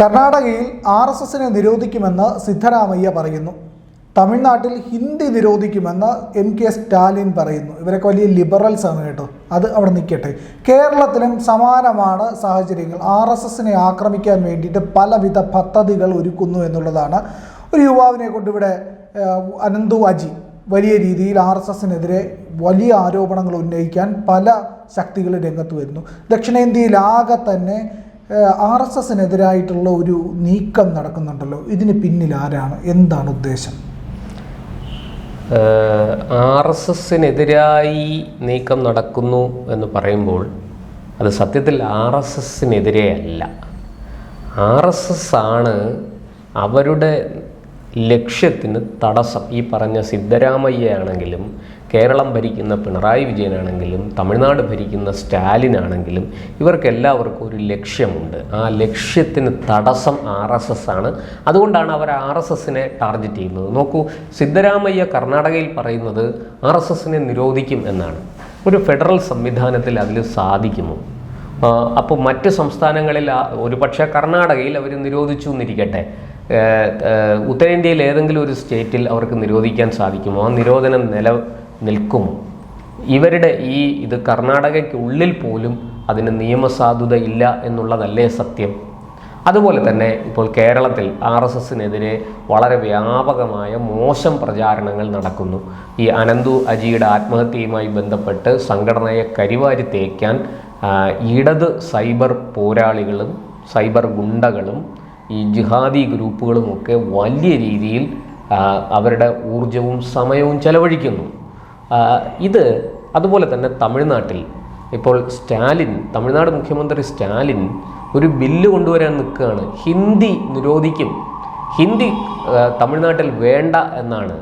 കർണാടകയിൽ R S എസിനെ നിരോധിക്കുമെന്ന് സിദ്ധരാമയ്യ പറയുന്നു. തമിഴ്നാട്ടിൽ ഹിന്ദി നിരോധിക്കുമെന്ന് എം കെ സ്റ്റാലിൻ പറയുന്നു. ഇവരൊക്കെ വലിയ ലിബറൽസ് ആണ് കേട്ടോ. അത് അവിടെ നിൽക്കട്ടെ. കേരളത്തിലും സമാനമാണ് സാഹചര്യങ്ങൾ. ആർ എസ് എസിനെ ആക്രമിക്കാൻ വേണ്ടിയിട്ട് പലവിധ പദ്ധതികൾ ഒരുക്കുന്നു എന്നുള്ളതാണ്. ഒരു യുവാവിനെ കൊണ്ട് ഇവിടെ അനന്തു അജി വലിയ രീതിയിൽ ആർ എസ് എസിനെതിരെ വലിയ ആരോപണങ്ങൾ ഉന്നയിക്കാൻ പല ശക്തികൾ രംഗത്ത് വരുന്നു. ദക്ഷിണേന്ത്യയിലാകെ തന്നെ ആർ എസ് എസിനെതിരായിട്ടുള്ള ഒരു നീക്കം നടക്കുന്നുണ്ടല്ലോ. ഇതിന് പിന്നിൽ ആരാണ്? എന്താണ് ഉദ്ദേശം? ആർ എസ് എസിനെതിരായി നീക്കം നടക്കുന്നു എന്ന് പറയുമ്പോൾ അത് സത്യത്തിൽ ആർ എസ് എസിനെതിരെ അല്ല ആർ എസ് എസ് ആണ് അവരുടെ ലക്ഷ്യത്തിന് തടസ്സം. ഈ പറഞ്ഞ സിദ്ധരാമയ്യയാണെങ്കിലും കേരളം ഭരിക്കുന്ന പിണറായി വിജയനാണെങ്കിലും തമിഴ്നാട് ഭരിക്കുന്ന സ്റ്റാലിനാണെങ്കിലും ഇവർക്കെല്ലാവർക്കും ഒരു ലക്ഷ്യമുണ്ട്. ആ ലക്ഷ്യത്തിന് തടസ്സം ആർ എസ് എസ് ആണ്. അതുകൊണ്ടാണ് അവർ ആർ എസ് എസിനെ ടാർഗറ്റ് ചെയ്യുന്നത്. നോക്കൂ സിദ്ധരാമയ്യ കർണാടകയിൽ പറയുന്നത് ആർ എസ് എസിനെ നിരോധിക്കും എന്നാണ്. ഒരു ഫെഡറൽ സംവിധാനത്തിൽ അതിൽ സാധിക്കുമോ? അപ്പോൾ മറ്റ് സംസ്ഥാനങ്ങളിൽ ഒരു പക്ഷേ കർണാടകയിൽ അവർ നിരോധിച്ചു എന്നിരിക്കട്ടെ. ഉത്തരേന്ത്യയിൽ ഏതെങ്കിലും ഒരു സ്റ്റേറ്റിൽ അവർക്ക് നിരോധിക്കാൻ സാധിക്കുമോ? ആ നിരോധനം നില നിൽക്കുമോ ഇവരുടെ ഈ ഇത് കർണാടകയ്ക്കുള്ളിൽ പോലും അതിന് നിയമസാധുത ഇല്ല എന്നുള്ളതല്ലേ സത്യം. അതുപോലെ തന്നെ ഇപ്പോൾ കേരളത്തിൽ ആർ എസ് എസിനെതിരെ വളരെ വ്യാപകമായ മോശം പ്രചാരണങ്ങൾ നടക്കുന്നു. ഈ അനന്തു അജിയുടെ ആത്മഹത്യയുമായി ബന്ധപ്പെട്ട് സംഘടനയെ കരിവാരി തേക്കാൻ ഇടത് സൈബർ പോരാളികളും സൈബർ ഗുണ്ടകളും ഈ ജിഹാദി ഗ്രൂപ്പുകളുമൊക്കെ വലിയ രീതിയിൽ അവരുടെ ഊർജവും സമയവും ചെലവഴിക്കുന്നു. ഇത് അതുപോലെ തന്നെ തമിഴ്നാട്ടിൽ. ഇപ്പോൾ സ്റ്റാലിൻ തമിഴ്നാട് മുഖ്യമന്ത്രി സ്റ്റാലിൻ ഒരു ബില്ല് കൊണ്ടുവരാൻ നിൽക്കുകയാണ്. ഹിന്ദി നിരോധിക്കും. ഹിന്ദി തമിഴ്നാട്ടിൽ വേണ്ട എന്നാണ്.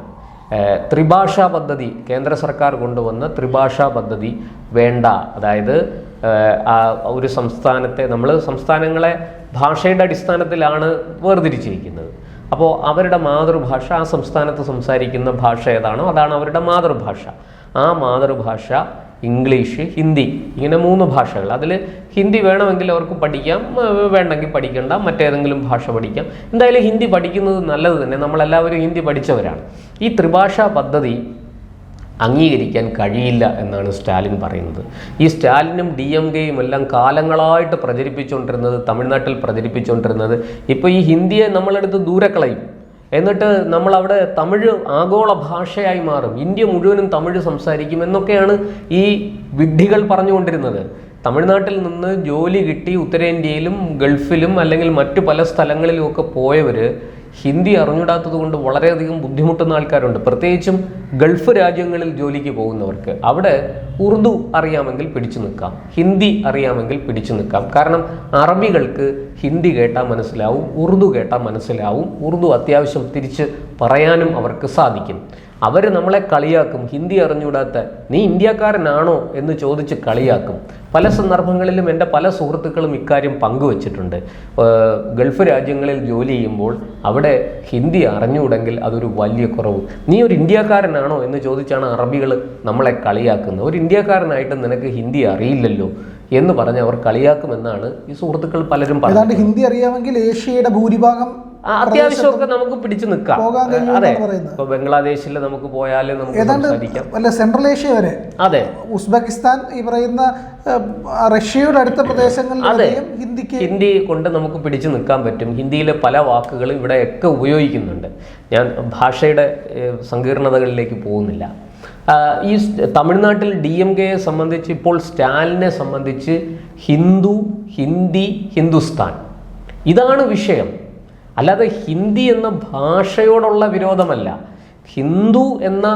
ത്രിഭാഷാ പദ്ധതി കേന്ദ്ര സർക്കാർ കൊണ്ടുവന്ന ത്രിഭാഷാ പദ്ധതി വേണ്ട. അതായത് ഒരു സംസ്ഥാനത്തെ നമ്മൾ സംസ്ഥാനങ്ങളെ ഭാഷയുടെ അടിസ്ഥാനത്തിലാണ് വേർതിരിച്ചിരിക്കുന്നത്. അപ്പോൾ അവരുടെ മാതൃഭാഷ ആ സംസ്ഥാനത്ത് സംസാരിക്കുന്ന ഭാഷ ഏതാണോ അതാണ് അവരുടെ മാതൃഭാഷ. ആ മാതൃഭാഷ ഇംഗ്ലീഷ് ഹിന്ദി ഇങ്ങനെ മൂന്ന് ഭാഷകൾ. അതിൽ ഹിന്ദി വേണമെങ്കിൽ അവർക്ക് പഠിക്കാം വേണമെങ്കിൽ പഠിക്കണ്ട മറ്റേതെങ്കിലും ഭാഷ പഠിക്കാം. എന്തായാലും ഹിന്ദി പഠിക്കുന്നത് നല്ലത് തന്നെ. നമ്മളെല്ലാവരും ഹിന്ദി പഠിച്ചവരാണ്. ഈ ത്രിഭാഷാ പദ്ധതി അംഗീകരിക്കാൻ കഴിയില്ല എന്നാണ് സ്റ്റാലിൻ പറയുന്നത്. ഈ സ്റ്റാലിനും ഡി എം കെയും എല്ലാം കാലങ്ങളായിട്ട് പ്രചരിപ്പിച്ചുകൊണ്ടിരുന്നത് തമിഴ്നാട്ടിൽ പ്രചരിപ്പിച്ചുകൊണ്ടിരുന്നത് ഇപ്പോൾ ഈ ഹിന്ദിയെ നമ്മളെടുത്ത് ദൂരെ കളയും. എന്നിട്ട് നമ്മൾ അവിടെ തമിഴ് ആഗോള ഭാഷയായി മാറും. ഇന്ത്യ മുഴുവനും തമിഴ് സംസാരിക്കും എന്നൊക്കെയാണ് ഈ വിഡ്ഢികൾ പറഞ്ഞുകൊണ്ടിരുന്നത്. തമിഴ്നാട്ടിൽ നിന്ന് ജോലി കിട്ടി ഉത്തരേന്ത്യയിലും ഗൾഫിലും അല്ലെങ്കിൽ മറ്റു പല സ്ഥലങ്ങളിലും ഒക്കെ പോയവർ ഹിന്ദി അറിഞ്ഞിടാത്തത് കൊണ്ട് വളരെയധികം ബുദ്ധിമുട്ടുന്ന ആൾക്കാരുണ്ട്. പ്രത്യേകിച്ചും ഗൾഫ് രാജ്യങ്ങളിൽ ജോലിക്ക് പോകുന്നവർക്ക്. അവിടെ ഉറുദു അറിയാമെങ്കിൽ പിടിച്ചു നിൽക്കാം. ഹിന്ദി അറിയാമെങ്കിൽ പിടിച്ചു നിൽക്കാം. കാരണം അറബികൾക്ക് ഹിന്ദി കേട്ടാൽ മനസ്സിലാവും ഉറുദു കേട്ടാൽ മനസ്സിലാവും. ഉറുദു അത്യാവശ്യം തിരിച്ച് പറയാനും അവർക്ക് സാധിക്കും. അവർ നമ്മളെ കളിയാക്കും. ഹിന്ദി അറിഞ്ഞുകൂടാത്ത നീ ഇന്ത്യക്കാരനാണോ? എന്ന് ചോദിച്ച് കളിയാക്കും. പല സന്ദർഭങ്ങളിലും എന്റെ പല സുഹൃത്തുക്കളും ഇക്കാര്യം പങ്കുവച്ചിട്ടുണ്ട്. ഗൾഫ് രാജ്യങ്ങളിൽ ജോലി ചെയ്യുമ്പോൾ അവിടെ ഹിന്ദി അറിഞ്ഞുകൂടെങ്കിൽ അതൊരു വലിയ കുറവ്. നീ ഒരു ഇന്ത്യക്കാരനാണോ? എന്ന് ചോദിച്ചാണ് അറബികൾ നമ്മളെ കളിയാക്കുന്നത്. ഒരു ഇന്ത്യക്കാരനായിട്ട് നിനക്ക് ഹിന്ദി അറിയില്ലല്ലോ എന്ന് പറഞ്ഞ് അവർ കളിയാക്കുമെന്നാണ് ഈ സുഹൃത്തുക്കൾ പലരും പറഞ്ഞത്. ഹിന്ദി അറിയാമെങ്കിൽ ഏഷ്യയുടെ ഭൂരിഭാഗം അത്യാവശ്യമൊക്കെ നമുക്ക് പിടിച്ചു നിൽക്കാം. അതെ. ഇപ്പൊ ബംഗ്ലാദേശിൽ നമുക്ക് പോയാൽ നമുക്ക് സെൻട്രൽ ഏഷ്യ വരെ. അതെ. ഉസ്ബെക്കിസ്ഥാൻ ഈ പറയുന്ന റഷ്യയുടെ അടുത്ത പ്രദേശങ്ങളിൽ ഹിന്ദിക്ക് ഹിന്ദി കൊണ്ട് നമുക്ക് പിടിച്ചു നിൽക്കാൻ പറ്റും. ഹിന്ദിയിലെ പല വാക്കുകളും ഇവിടെയൊക്കെ ഉപയോഗിക്കുന്നുണ്ട്. ഞാൻ ഭാഷയുടെ സങ്കീർണതകളിലേക്ക് പോകുന്നില്ല. ഈ തമിഴ്നാട്ടിൽ ഡി എം കെയെ സംബന്ധിച്ച് ഇപ്പോൾ സ്റ്റാലിനെ സംബന്ധിച്ച് ഹിന്ദു ഹിന്ദി ഹിന്ദുസ്ഥാൻ. ഇതാണ് വിഷയം. അല്ലാതെ ഹിന്ദി എന്ന ഭാഷയോടുള്ള വിരോധമല്ല. ഹിന്ദു എന്ന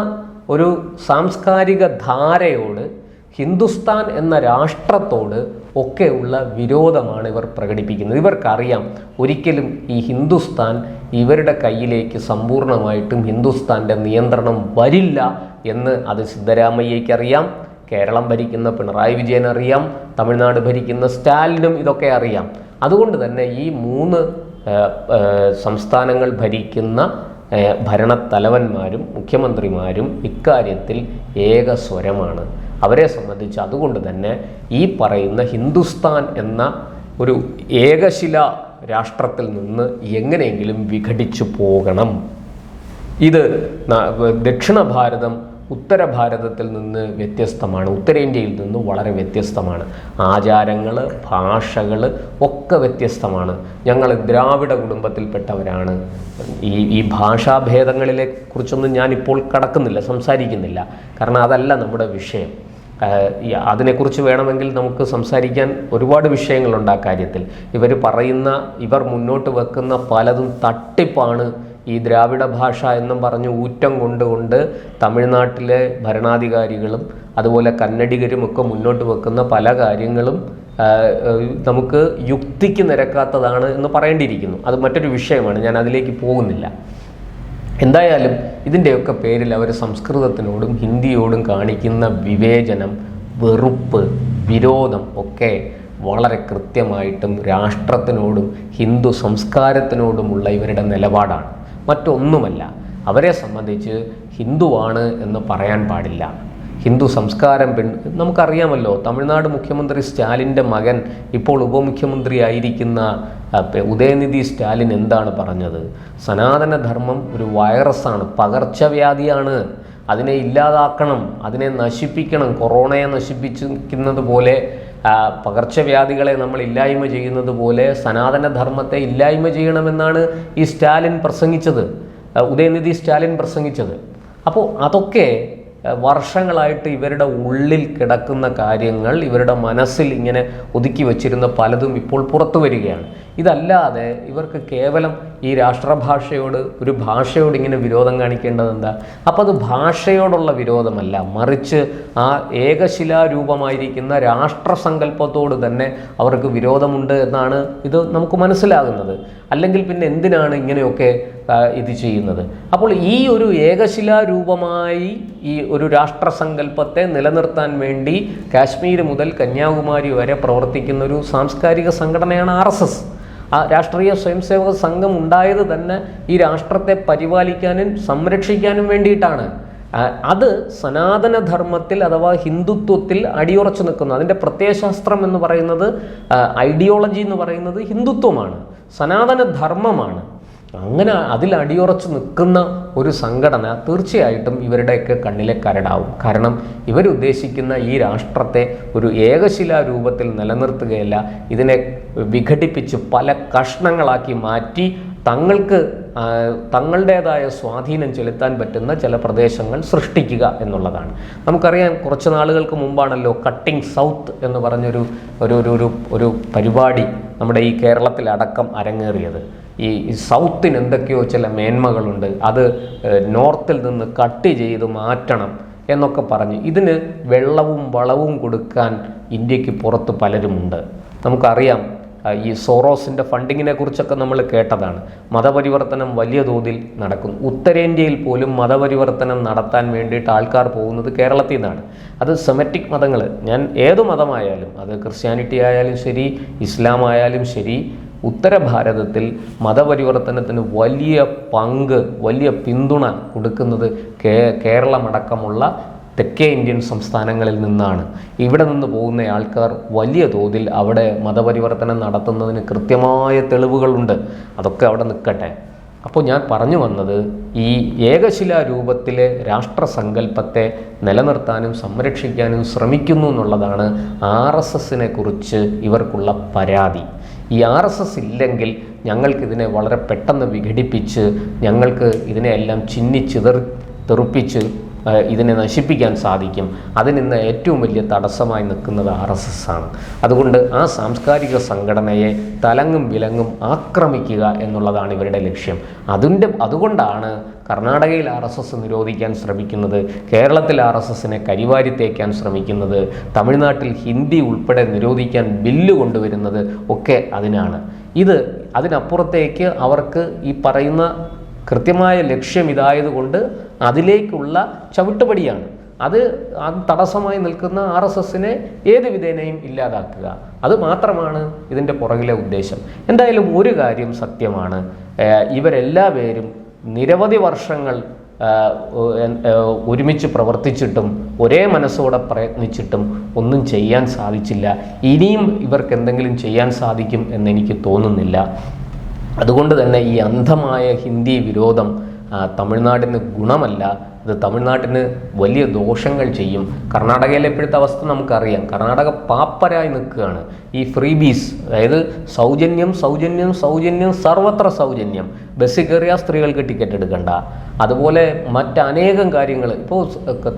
ഒരു സാംസ്കാരിക ധാരയോട് ഹിന്ദുസ്ഥാൻ എന്ന രാഷ്ട്രത്തോട് ഒക്കെയുള്ള വിരോധമാണ് ഇവർ പ്രകടിപ്പിക്കുന്നത്. ഇവർക്കറിയാം ഒരിക്കലും ഈ ഹിന്ദുസ്ഥാൻ ഇവരുടെ കയ്യിലേക്ക് സമ്പൂർണമായിട്ടും ഹിന്ദുസ്ഥാന്റെ നിയന്ത്രണം വരില്ല എന്ന് അത് സിദ്ധരാമയ്യയ്ക്ക് അറിയാം കേരളം ഭരിക്കുന്ന പിണറായി വിജയൻ അറിയാം തമിഴ്നാട് ഭരിക്കുന്ന സ്റ്റാലിനും ഇതൊക്കെ അറിയാം. അതുകൊണ്ട് തന്നെ ഈ മൂന്ന് സംസ്ഥാനങ്ങൾ ഭരിക്കുന്ന ഭരണത്തലവന്മാരും മുഖ്യമന്ത്രിമാരും ഇക്കാര്യത്തിൽ ഏകസ്വരമാണ് അവരെ സംബന്ധിച്ച് അതുകൊണ്ട് തന്നെ ഈ പറയുന്ന ഹിന്ദുസ്ഥാൻ എന്ന ഒരു ഏകശില രാഷ്ട്രത്തിൽ നിന്ന് എങ്ങനെയെങ്കിലും വിഘടിച്ചു പോകണം. ഇത് ദക്ഷിണ ഭാരതം ഉത്തര ഭാരതത്തിൽ നിന്ന് വ്യത്യസ്തമാണ്. ഉത്തരേന്ത്യയിൽ നിന്ന് വളരെ വ്യത്യസ്തമാണ്. ആചാരങ്ങൾ ഭാഷകൾ ഒക്കെ വ്യത്യസ്തമാണ്. ഞങ്ങൾ ദ്രാവിഡ കുടുംബത്തിൽപ്പെട്ടവരാണ്. ഈ ഈ ഭാഷാഭേദങ്ങളിലെ കുറിച്ചൊന്നും ഞാനിപ്പോൾ കടക്കുന്നില്ല സംസാരിക്കുന്നില്ല. കാരണം അതല്ല നമ്മുടെ വിഷയം. അതിനെക്കുറിച്ച് വേണമെങ്കിൽ നമുക്ക് സംസാരിക്കാൻ ഒരുപാട് വിഷയങ്ങളുണ്ട് ആ കാര്യത്തിൽ. ഇവർ പറയുന്ന ഇവർ മുന്നോട്ട് വെക്കുന്ന പലതും തട്ടിപ്പാണ് ഈ ദ്രാവിഡ ഭാഷ എന്നും പറഞ്ഞ് ഊറ്റം കൊണ്ടുകൊണ്ട് തമിഴ്നാട്ടിലെ ഭരണാധികാരികളും അതുപോലെ കന്നഡികരും ഒക്കെ മുന്നോട്ട് വെക്കുന്ന പല കാര്യങ്ങളും നമുക്ക് യുക്തിക്ക് നിരക്കാത്തതാണ് എന്ന് പറയേണ്ടിയിരിക്കുന്നു. അത് മറ്റൊരു വിഷയമാണ് ഞാൻ അതിലേക്ക് പോകുന്നില്ല. എന്തായാലും ഇതിന്റെയൊക്കെ പേരിൽ അവർ സംസ്കൃതത്തിനോടും ഹിന്ദിയോടും കാണിക്കുന്ന വിവേചനം വെറുപ്പ് വിരോധം ഒക്കെ വളരെ കൃത്യമായിട്ടും രാഷ്ട്രത്തിനോടും ഹിന്ദു സംസ്കാരത്തിനോടുമുള്ള ഇവരുടെ നിലപാടാണ്. മറ്റൊന്നുമല്ല. അവരെ സംബന്ധിച്ച് ഹിന്ദുവാണ് എന്ന് പറയാൻ പാടില്ല. ഹിന്ദു സംസ്കാരം പിൻ നമുക്കറിയാമല്ലോ തമിഴ്നാട് മുഖ്യമന്ത്രി സ്റ്റാലിന്റെ മകൻ ഇപ്പോൾ ഉപമുഖ്യമന്ത്രിയായിരിക്കുന്ന ഉദയനിധി സ്റ്റാലിൻ എന്താണ് പറഞ്ഞത്? സനാതനധർമ്മം ഒരു വൈറസാണ് പകർച്ചവ്യാധിയാണ്. അതിനെ ഇല്ലാതാക്കണം അതിനെ നശിപ്പിക്കണം കൊറോണയെ നശിപ്പിച്ചിരിക്കുന്നത് പോലെ പകർച്ചവ്യാധികളെ നമ്മൾ ഇല്ലായ്മ ചെയ്യുന്നത് പോലെ സനാതനധർമ്മത്തെ ഇല്ലായ്മ ചെയ്യണമെന്നാണ് ഈ സ്റ്റാലിൻ പ്രസംഗിച്ചത്. ഉദയനിധി സ്റ്റാലിൻ പ്രസംഗിച്ചത്. അപ്പോൾ അതൊക്കെ വർഷങ്ങളായിട്ട് ഇവരുടെ ഉള്ളിൽ കിടക്കുന്ന കാര്യങ്ങൾ ഇവരുടെ മനസ്സിൽ ഇങ്ങനെ ഒതുക്കി വച്ചിരുന്ന പലതും ഇപ്പോൾ പുറത്തു വരികയാണ്. ഇതല്ലാതെ ഇവർക്ക് കേവലം ഈ രാഷ്ട്രഭാഷയോട് ഒരു ഭാഷയോട് ഇങ്ങനെ വിരോധം കാണിക്കേണ്ടത് എന്താ? അപ്പോൾ അത് ഭാഷയോടുള്ള വിരോധമല്ല. മറിച്ച് ആ ഏകശിലാരൂപമായിരിക്കുന്ന രാഷ്ട്രസങ്കല്പത്തോട് തന്നെ അവർക്ക് വിരോധമുണ്ട് എന്നാണ് ഇത് നമുക്ക് മനസ്സിലാകുന്നത്. അല്ലെങ്കിൽ പിന്നെ എന്തിനാണ് ഇങ്ങനെയൊക്കെ ഇത് ചെയ്യുന്നത്? അപ്പോൾ ഈ ഒരു ഏകശിലാരൂപമായി ഈ ഒരു രാഷ്ട്രസങ്കല്പത്തെ നിലനിർത്താൻ വേണ്ടി കാശ്മീർ മുതൽ കന്യാകുമാരി വരെ പ്രവർത്തിക്കുന്ന ഒരു സാംസ്കാരിക സംഘടനയാണ് ആർ എസ് എസ്. ആ രാഷ്ട്രീയ സ്വയംസേവക സംഘം ഉണ്ടായത് തന്നെ ഈ രാഷ്ട്രത്തെ പരിപാലിക്കാനും സംരക്ഷിക്കാനും വേണ്ടിയിട്ടാണ്. അത് സനാതനധർമ്മത്തിൽ അഥവാ ഹിന്ദുത്വത്തിൽ അടിയുറച്ചു നിൽക്കുന്നു. അതിന്റെ പ്രത്യയശാസ്ത്രം എന്ന് പറയുന്നത് ഐഡിയോളജി എന്ന് പറയുന്നത് ഹിന്ദുത്വമാണ്. സനാതന ധർമ്മമാണ് അങ്ങനെ അതിൽ അടിയുറച്ച് നിൽക്കുന്ന ഒരു സംഘടന തീർച്ചയായിട്ടും ഇവരുടെയൊക്കെ കണ്ണിലെ കരടാവും കാരണം ഇവരുദ്ദേശിക്കുന്ന ഈ രാഷ്ട്രത്തെ ഒരു ഏകശിലാ രൂപത്തിൽ നിലനിർത്തുകയല്ല ഇതിനെ വിഘടിപ്പിച്ച് പല കഷ്ണങ്ങളാക്കി മാറ്റി തങ്ങൾക്ക് തങ്ങളുടേതായ സ്വാധീനം ചെലുത്താൻ പറ്റുന്ന ചില പ്രദേശങ്ങൾ സൃഷ്ടിക്കുക എന്നുള്ളതാണ്. നമുക്കറിയാം കുറച്ച് നാളുകൾക്ക് മുമ്പാണല്ലോ കട്ടിംഗ് സൗത്ത് എന്ന് പറഞ്ഞൊരു ഒരു ഒരു ഒരു പരിപാടി നമ്മുടെ ഈ കേരളത്തിലടക്കം അരങ്ങേറിയത്. ഈ സൗത്തിന് എന്തൊക്കെയോ ചില മേന്മകളുണ്ട്. അത് നോർത്തിൽ നിന്ന് കട്ട് ചെയ്ത് മാറ്റണം എന്നൊക്കെ പറഞ്ഞ് ഇതിന് വെള്ളവും വളവും കൊടുക്കാൻ ഇന്ത്യയ്ക്ക് പുറത്ത് പലരുമുണ്ട്. നമുക്കറിയാം ഈ സോറോസിന്റെ ഫണ്ടിങ്ങിനെ കുറിച്ചൊക്കെ നമ്മൾ കേട്ടതാണ്. മതപരിവർത്തനം വലിയ തോതിൽ നടക്കുന്നു. ഉത്തരേന്ത്യയിൽ പോലും മതപരിവർത്തനം നടത്താൻ വേണ്ടിയിട്ട് ആൾക്കാർ പോകുന്നത് കേരളത്തിൽ നിന്നാണ്. അത് സെമറ്റിക് മതങ്ങൾ ഞാൻ ഏത് മതമായാലും അത് ക്രിസ്ത്യാനിറ്റി ആയാലും ശരി ഇസ്ലാം ആയാലും ശരി ഉത്തര ഭാരതത്തിൽ മതപരിവർത്തനത്തിന് വലിയ പങ്ക് വലിയ പിന്തുണ കൊടുക്കുന്നത് കേ കേരളമടക്കമുള്ള തെക്കേ ഇന്ത്യൻ സംസ്ഥാനങ്ങളിൽ നിന്നാണ്. ഇവിടെ നിന്ന് പോകുന്ന ആൾക്കാർ വലിയ തോതിൽ അവിടെ മതപരിവർത്തനം നടത്തുന്നതിന് കൃത്യമായ തെളിവുകളുണ്ട്. അതൊക്കെ അവിടെ നിൽക്കട്ടെ. അപ്പോൾ ഞാൻ പറഞ്ഞു വന്നത് ഈ ഏകശിലാ രൂപത്തിലെ രാഷ്ട്രസങ്കല്പത്തെ നിലനിർത്താനും സംരക്ഷിക്കാനും ശ്രമിക്കുന്നു എന്നുള്ളതാണ് ആർ എസ് എസിനെ കുറിച്ച് ഇവർക്കുള്ള പരാതി. ഈ ആർ എസ് എസ് ഇല്ലെങ്കിൽ ഞങ്ങൾക്കിതിനെ വളരെ പെട്ടെന്ന് വിഘടിപ്പിച്ച് ഞങ്ങൾക്ക് ഇതിനെയെല്ലാം ചിന്നി ചിതറി തെറുപ്പിച്ച് ഇതിനെ നശിപ്പിക്കാൻ സാധിക്കും. അതിനിന്ന് ഏറ്റവും വലിയ തടസ്സമായി നിൽക്കുന്നത് ആർ എസ് എസ് ആണ്. അതുകൊണ്ട് ആ സാംസ്കാരിക സംഘടനയെ തലങ്ങും വിലങ്ങും ആക്രമിക്കുക എന്നുള്ളതാണ് ഇവരുടെ ലക്ഷ്യം. അതിന്റെ അതുകൊണ്ടാണ് കർണാടകയിൽ ആർ എസ് എസ് നിരോധിക്കാൻ ശ്രമിക്കുന്നത് കേരളത്തിൽ ആർ എസ് എസിനെ കരിവാരി തേക്കാൻ ശ്രമിക്കുന്നത് തമിഴ്നാട്ടിൽ ഹിന്ദി ഉൾപ്പെടെ നിരോധിക്കാൻ ബില്ല് കൊണ്ടുവരുന്നത് ഒക്കെ അതിനാണ്. ഇത് അതിനപ്പുറത്തേക്ക് അവർക്ക് ഈ പറയുന്ന കൃത്യമായ ലക്ഷ്യം ഇതായതുകൊണ്ട് അതിലേക്കുള്ള ചവിട്ടുപടിയാണ്. അത് തടസ്സമായി നിൽക്കുന്ന ആർ എസ് എസിനെ ഏത് വിധേനയും ഇല്ലാതാക്കുക. അത് മാത്രമാണ് ഇതിന്റെ പുറകിലെ ഉദ്ദേശം. എന്തായാലും ഒരു കാര്യം സത്യമാണ്. ഇവരെല്ലാ പേരും നിരവധി വർഷങ്ങൾ ഒരുമിച്ച് പ്രവർത്തിച്ചിട്ടും ഒരേ മനസ്സോടെ പ്രയത്നിച്ചിട്ടും ഒന്നും ചെയ്യാൻ സാധിച്ചില്ല. ഇനിയും ഇവർക്ക് എന്തെങ്കിലും ചെയ്യാൻ സാധിക്കും എന്നെനിക്ക് തോന്നുന്നില്ല. അതുകൊണ്ട് തന്നെ ഈ അന്ധമായ ഹിന്ദി വിരോധം തമിഴ്നാടിന് ഗുണമല്ല. അത് തമിഴ്നാട്ടിന് വലിയ ദോഷങ്ങൾ ചെയ്യും. കർണാടകയിലെ ഇപ്പോഴത്തെ അവസ്ഥ നമുക്കറിയാം. കർണാടക പാപ്പരായി നിൽക്കുകയാണ്. ഈ ഫ്രീ ബീസ് അതായത് സൗജന്യം സൗജന്യം സൗജന്യം സർവത്ര സൗജന്യം. ബസ്സിൽ കയറിയാൽ സ്ത്രീകൾക്ക് ടിക്കറ്റ് എടുക്കണ്ട. അതുപോലെ മറ്റനേകം കാര്യങ്ങൾ. ഇപ്പോൾ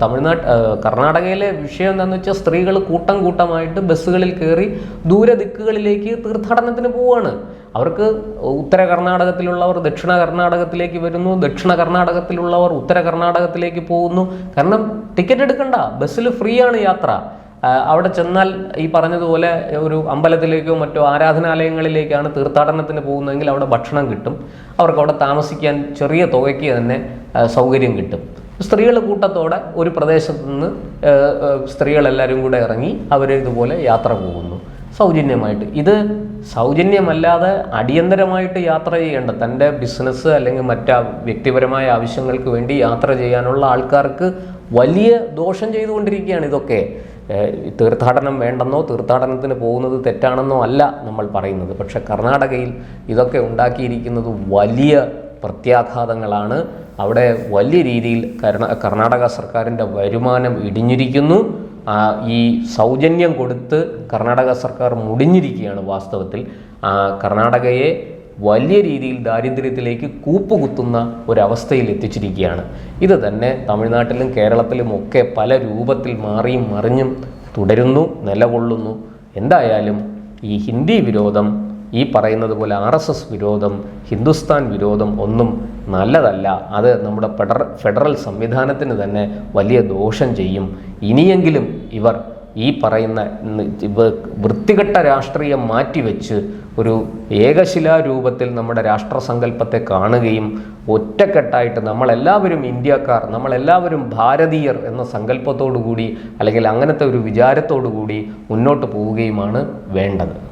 തമിഴ്നാട് കർണാടകയിലെ വിഷയം എന്താണെന്ന് വെച്ചാൽ സ്ത്രീകൾ കൂട്ടം കൂട്ടമായിട്ട് ബസ്സുകളിൽ കയറി ദൂര ദിക്കുകളിലേക്ക് തീർത്ഥാടനത്തിന് പോവുകയാണ് അവർക്ക് ഉത്തര കർണാടകത്തിലുള്ളവർ ദക്ഷിണ കർണാടകത്തിലേക്ക് വരുന്നു ദക്ഷിണ കർണാടകത്തിലുള്ളവർ ഉത്തര കർണാടകത്തിലേക്ക് പോകുന്നു. കാരണം ടിക്കറ്റ് എടുക്കണ്ട ബസ്സിൽ ഫ്രീ ആണ് യാത്ര അവിടെ ചെന്നാൽ ഈ പറഞ്ഞതുപോലെ ഒരു അമ്പലത്തിലേക്കോ മറ്റോ ആരാധനാലയങ്ങളിലേക്കാണ് തീർത്ഥാടനത്തിന് പോകുന്നതെങ്കിൽ അവിടെ ഭക്ഷണം കിട്ടും. അവർക്ക് അവിടെ താമസിക്കാൻ ചെറിയ തുകയ്ക്ക് തന്നെ സൗകര്യം കിട്ടും. സ്ത്രീകൾ കൂട്ടത്തോടെ ഒരു പ്രദേശത്ത് നിന്ന് സ്ത്രീകളെല്ലാവരും കൂടെ ഇറങ്ങി അവർ ഇതുപോലെ യാത്ര പോകുന്നു. സൗജന്യമായിട്ട്. ഇത് സൗജന്യമല്ലാതെ അടിയന്തരമായിട്ട് യാത്ര ചെയ്യേണ്ട തന്റെ ബിസിനസ് അല്ലെങ്കിൽ മറ്റ വ്യക്തിപരമായ ആവശ്യങ്ങൾക്ക് വേണ്ടി യാത്ര ചെയ്യാനുള്ള ആൾക്കാർക്ക് വലിയ ദോഷം ചെയ്തുകൊണ്ടിരിക്കുകയാണ് ഇതൊക്കെ. തീർത്ഥാടനം വേണ്ടെന്നോ തീർത്ഥാടനത്തിന് പോകുന്നത് തെറ്റാണെന്നോ അല്ല നമ്മൾ പറയുന്നത്. പക്ഷെ കർണാടകയിൽ ഇതൊക്കെ ഉണ്ടാക്കിയിരിക്കുന്നത് വലിയ പ്രത്യാഘാതങ്ങളാണ്. അവിടെ വലിയ രീതിയിൽ കർണ കർണാടക സർക്കാരിന്റെ വരുമാനം ഇടിഞ്ഞിരിക്കുന്നു. ഈ സൗജന്യം കൊടുത്ത് കർണാടക സർക്കാർ മുടിഞ്ഞിരിക്കുകയാണ് വാസ്തവത്തിൽ. കർണാടകയെ വലിയ രീതിയിൽ ദാരിദ്ര്യത്തിലേക്ക് കൂപ്പുകുത്തുന്ന ഒരവസ്ഥയിൽ എത്തിച്ചിരിക്കുകയാണ്. ഇത് തന്നെ തമിഴ്നാട്ടിലും കേരളത്തിലും ഒക്കെ പല രൂപത്തിൽ മാറിയും മറിഞ്ഞും തുടരുന്നു നിലകൊള്ളുന്നു. എന്തായാലും ഈ ഹിന്ദി വിരോധം ഈ പറയുന്നത് പോലെ ആർ എസ് എസ് വിരോധം ഹിന്ദുസ്ഥാൻ വിരോധം ഒന്നും നല്ലതല്ല. അത് നമ്മുടെ ഫെഡറൽ ഫെഡറൽ സംവിധാനത്തിന് തന്നെ വലിയ ദോഷം ചെയ്യും. ഇനിയെങ്കിലും ഇവർ ഈ പറയുന്ന വൃത്തികെട്ട രാഷ്ട്രീയം മാറ്റിവെച്ച് ഒരു ഏകശിലാരൂപത്തിൽ നമ്മുടെ രാഷ്ട്രസങ്കല്പത്തെ കാണുകയും ഒറ്റക്കെട്ടായിട്ട് നമ്മളെല്ലാവരും ഇന്ത്യക്കാർ നമ്മളെല്ലാവരും ഭാരതീയർ എന്ന സങ്കല്പത്തോടു കൂടി അല്ലെങ്കിൽ അങ്ങനത്തെ ഒരു വിചാരത്തോടു കൂടി മുന്നോട്ട് പോവുകയുമാണ് വേണ്ടത്.